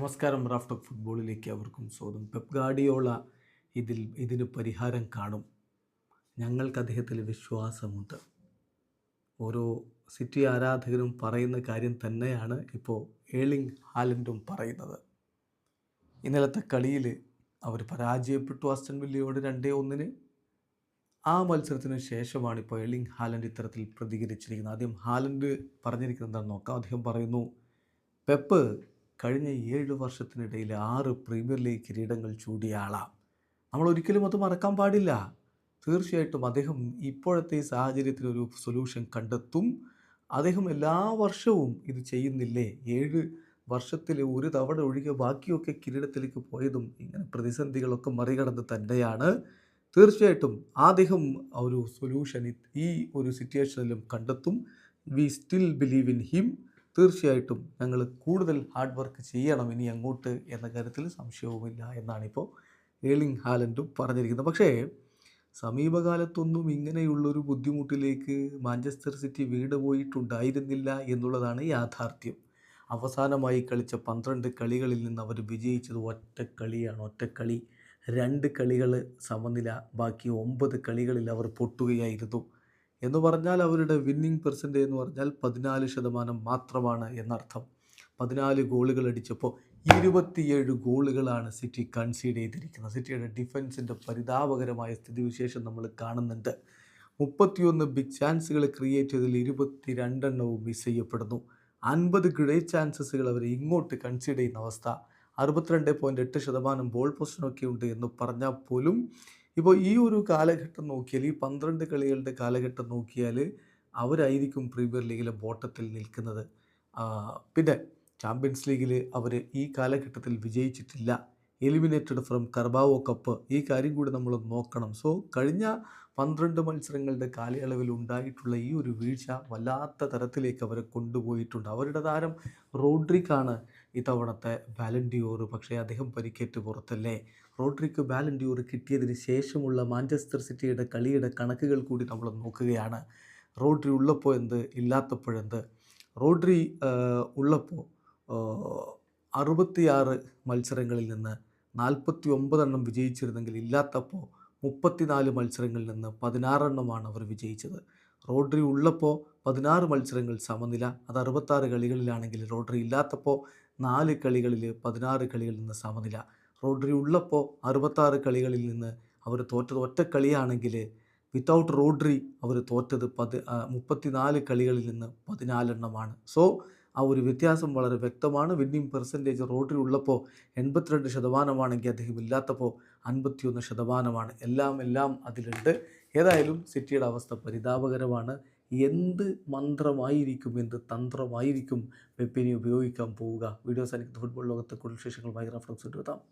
നമസ്കാരം raft of ഫുട്ബോളിലേക്ക് അവർക്കും സ്വാഗതം. പെപ് ഗാഡിയോള ഇതിൽ ഇതിന് പരിഹാരം കാണും. ഞങ്ങൾക്ക് അദ്ദേഹത്തിൽ വിശ്വാസമുണ്ട്. ഓരോ സിറ്റി ആരാധകരും പറയുന്ന കാര്യം തന്നെയാണ് ഇപ്പോൾ ഏളിംഗ് ഹാലൻഡും പറയുന്നത്. ഇന്നലത്തെ കളിയിൽ അവർ പരാജയപ്പെട്ടു അസ്റ്റൻ വില്ലയോട് രണ്ടേ ഒന്നിന്. ആ മത്സരത്തിന് ശേഷമാണ് ഇപ്പോൾ എളിംഗ് ഹാലൻഡ് ഇത്തരത്തിൽ പ്രതികരിച്ചിരിക്കുന്നത്. ആദ്യം ഹാലൻഡ് പറഞ്ഞിരിക്കുന്നത് എന്താണെന്ന് നോക്കാം. അദ്ദേഹം പറയുന്നു പെപ്പ് കഴിഞ്ഞ ഏഴ് വർഷത്തിനിടയിൽ ആറ് പ്രീമിയർ ലീഗ് കിരീടങ്ങൾ ചൂടിയ ആളാണ് നമ്മൾ ഒരിക്കലും അത് മറക്കാൻ പാടില്ല. തീർച്ചയായിട്ടും അദ്ദേഹം ഇപ്പോഴത്തെ ഈ സാഹചര്യത്തിൽ ഒരു സൊല്യൂഷൻ കണ്ടെത്തും. അദ്ദേഹം എല്ലാ വർഷവും ഇത് ചെയ്യുന്നില്ലേ? ഏഴ് വർഷത്തിൽ ഒരു തവണ ഒഴികെ ബാക്കിയൊക്കെ കിരീടത്തിലേക്ക് പോയതും ഇങ്ങനെ പ്രതിസന്ധികളൊക്കെ മറികടന്ന് തന്നെയാണ്. തീർച്ചയായിട്ടും അദ്ദേഹം ഒരു സൊല്യൂഷൻ ഈ ഒരു സിറ്റുവേഷനിലും കണ്ടെത്തും. We still believe in him തീർച്ചയായിട്ടും ഞങ്ങൾ കൂടുതൽ ഹാർഡ് വർക്ക് ചെയ്യണം ഇനി അങ്ങോട്ട് എന്ന കാര്യത്തിൽ സംശയവുമില്ല എന്നാണിപ്പോൾ ഏളിംഗ് ഹാലൻഡും പറഞ്ഞിരിക്കുന്നത്. പക്ഷേ സമീപകാലത്തൊന്നും ഇങ്ങനെയുള്ളൊരു ബുദ്ധിമുട്ടിലേക്ക് മാഞ്ചസ്റ്റർ സിറ്റി വീട് പോയിട്ടുണ്ടായിരുന്നില്ല എന്നുള്ളതാണ് യാഥാർത്ഥ്യം. അവസാനമായി കളിച്ച പന്ത്രണ്ട് കളികളിൽ നിന്ന് അവർ വിജയിച്ചത് ഒറ്റ കളിയാണ്. ഒറ്റക്കളി രണ്ട് കളികൾ സമനില. ബാക്കി ഒമ്പത് കളികളിൽ അവർ പൊട്ടുകയായിരുന്നു. എന്ന് പറഞ്ഞാൽ അവരുടെ വിന്നിംഗ് പെർസെന്റേജ് എന്ന് പറഞ്ഞാൽ പതിനാല് ശതമാനം മാത്രമാണ് എന്നർത്ഥം. പതിനാല് ഗോളുകൾ അടിച്ചപ്പോൾ ഇരുപത്തിയേഴ് ഗോളുകളാണ് സിറ്റി കൺസീഡ് ചെയ്തിരിക്കുന്നത്. സിറ്റിയുടെ ഡിഫൻസിന്റെ പരിതാപകരമായ സ്ഥിതിവിശേഷം നമ്മൾ കാണുന്നുണ്ട്. മുപ്പത്തിയൊന്ന് ബിഗ് ചാൻസുകൾ ക്രിയേറ്റ് ചെയ്തതിൽ ഇരുപത്തി രണ്ടെണ്ണവും മിസ് ചെയ്യപ്പെടുന്നു. അൻപത് ഗ്രേ ചാൻസസുകൾ അവർ ഇങ്ങോട്ട് കൺസീഡ് ചെയ്യുന്ന അവസ്ഥ. അറുപത്തിരണ്ട് പോയിന്റ് എട്ട് ശതമാനം ബോൾ പൊസിഷനൊക്കെ ഉണ്ട് എന്ന് പറഞ്ഞാൽ പോലും ഇപ്പോൾ ഈ ഒരു കാലഘട്ടം നോക്കിയാൽ ഈ പന്ത്രണ്ട് കളികളുടെ കാലഘട്ടം നോക്കിയാൽ അവരായിരിക്കും പ്രീമിയർ ലീഗിലെ ബോട്ടത്തിൽ നിൽക്കുന്നത്. പിന്നെ ചാമ്പ്യൻസ് ലീഗിൽ അവർ ഈ കാലഘട്ടത്തിൽ വിജയിച്ചിട്ടില്ല. എലിമിനേറ്റഡ് ഫ്രം കർബാവോ കപ്പ് ഈ കാര്യം കൂടി നമ്മൾ നോക്കണം. സോ കഴിഞ്ഞ പന്ത്രണ്ട് മത്സരങ്ങളുടെ കാലയളവിൽ ഉണ്ടായിട്ടുള്ള ഈ ഒരു വീഴ്ച വല്ലാത്ത തരത്തിലേക്ക് അവരെ കൊണ്ടുപോയിട്ടുണ്ട്. അവരുടെ താരം റോഡ്രിക്കാണ് ഇത്തവണത്തെ വാലൻഡിയോർ പക്ഷേ അദ്ദേഹം പരിക്കേറ്റ് പുറത്തല്ലേ? റോഡ്രിക്ക് വാലൻഡിയോർ കിട്ടിയതിന് ശേഷമുള്ള മാഞ്ചസ്റ്റർ സിറ്റിയുടെ കളിയുടെ കണക്കുകൾ കൂടി നമ്മൾ നോക്കുകയാണ്. റോഡ്രി ഉള്ളപ്പോൾ എന്ത് ഇല്ലാത്തപ്പോഴെന്ത് റോഡ്രി ഉള്ളപ്പോൾ അറുപത്തിയാറ് മത്സരങ്ങളിൽ നിന്ന് നാൽപ്പത്തി ഒമ്പതെണ്ണം വിജയിച്ചിരുന്നെങ്കിൽ ഇല്ലാത്തപ്പോൾ മുപ്പത്തിനാല് മത്സരങ്ങളിൽ നിന്ന് പതിനാറെണ്ണമാണ് അവർ വിജയിച്ചത്. റോഡ്രി ഉള്ളപ്പോൾ പതിനാറ് മത്സരങ്ങൾ സമനില അത് അറുപത്താറ് കളികളിലാണെങ്കിൽ റോഡ്രി ഇല്ലാത്തപ്പോൾ നാല് കളികളിൽ പതിനാറ് കളികളിൽ നിന്ന് സമനില. റോഡ്രി ഉള്ളപ്പോൾ അറുപത്താറ് കളികളിൽ നിന്ന് അവർ തോറ്റത് ഒറ്റ കളിയാണെങ്കിൽ വിത്തൗട്ട് റോഡ്രി അവർ തോറ്റത് പതി മുപ്പത്തിനാല് കളികളിൽ നിന്ന് പതിനാലെണ്ണമാണ്. സോ ആ ഒരു വ്യത്യാസം വളരെ വ്യക്തമാണ്. വിന്നിംഗ് പെർസെന്റേജ് റോഡിൽ ഉള്ളപ്പോൾ എൺപത്തിരണ്ട് ശതമാനമാണെങ്കിൽ അദ്ദേഹം ഇല്ലാത്തപ്പോൾ അൻപത്തിയൊന്ന് ശതമാനമാണ്. എല്ലാം എല്ലാം അതിലുണ്ട്. ഏതായാലും സിറ്റിയുടെ അവസ്ഥ പരിതാപകരമാണ്. എന്ത് മന്ത്രമായിരിക്കും എന്ത് തന്ത്രമായിരിക്കും വെപ്പിനെ ഉപയോഗിക്കാൻ പോവുക? വീഡിയോസ് എനിക്ക് ഫുട്ബോൾ ലോകത്തെ കൂടുതൽ വിശേഷങ്ങളുമായി റഫറൻസ് എടുത്താം.